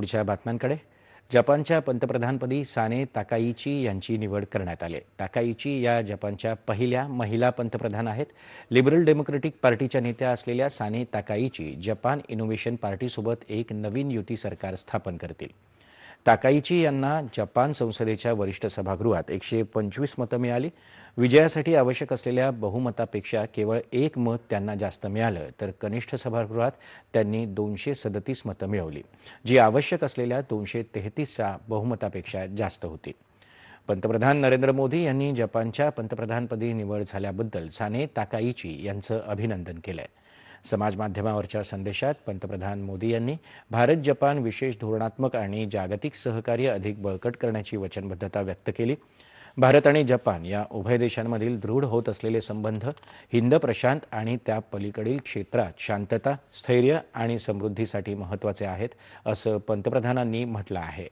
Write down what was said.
पुढच्या बातम्यांकडे. जपानच्या पंतप्रधानपदी साने ताकाईची यांची निवड करण्यात आली. ताकाईची या जपानच्या पहिल्या महिला पंतप्रधान आहेत. लिबरल डेमोक्रेटिक पार्टीच्या नेत्या असलेल्या साने ताकाईची जपान इनोव्हेशन पार्टीसोबत एक नवीन युती सरकार स्थापन करतील. ताकाईची यांना जपान संसदेच्या वरिष्ठ सभागृहात एकशे पंचवीस मतं मिळाली. विजयासाठी आवश्यक असलेल्या बहुमतापेक्षा केवळ एक मत त्यांना जास्त मिळालं तर कनिष्ठ सभागृहात त्यांनी दोनशे सदतीस मतं मिळवली. जी आवश्यक असलेल्या दोनशे तेहतीसच्या बहुमतापेक्षा जास्त होती. पंतप्रधान नरेंद्र मोदी यांनी जपानच्या पंतप्रधानपदी निवड झाल्याबद्दल साने ताकाईची यांचं अभिनंदन केलं आहे समाज माध्यमावरच्या संदेशात पंतप्रधान मोदी यांनी भारत जपान विशेष धोरणात्मक आणि जागतिक सहकार्य अधिक बळकट करण्याची वचनबद्धता व्यक्त केली. भारत आणि जपान या उभय देशांमधील दृढ होत असलेले संबंध हिंद प्रशांत आणि त्या पलीकडील क्षेत्रात शांतता स्थैर्य आणि समृद्धीसाठी महत्त्वाचे आहेत असं पंतप्रधानांनी म्हटलं आहे.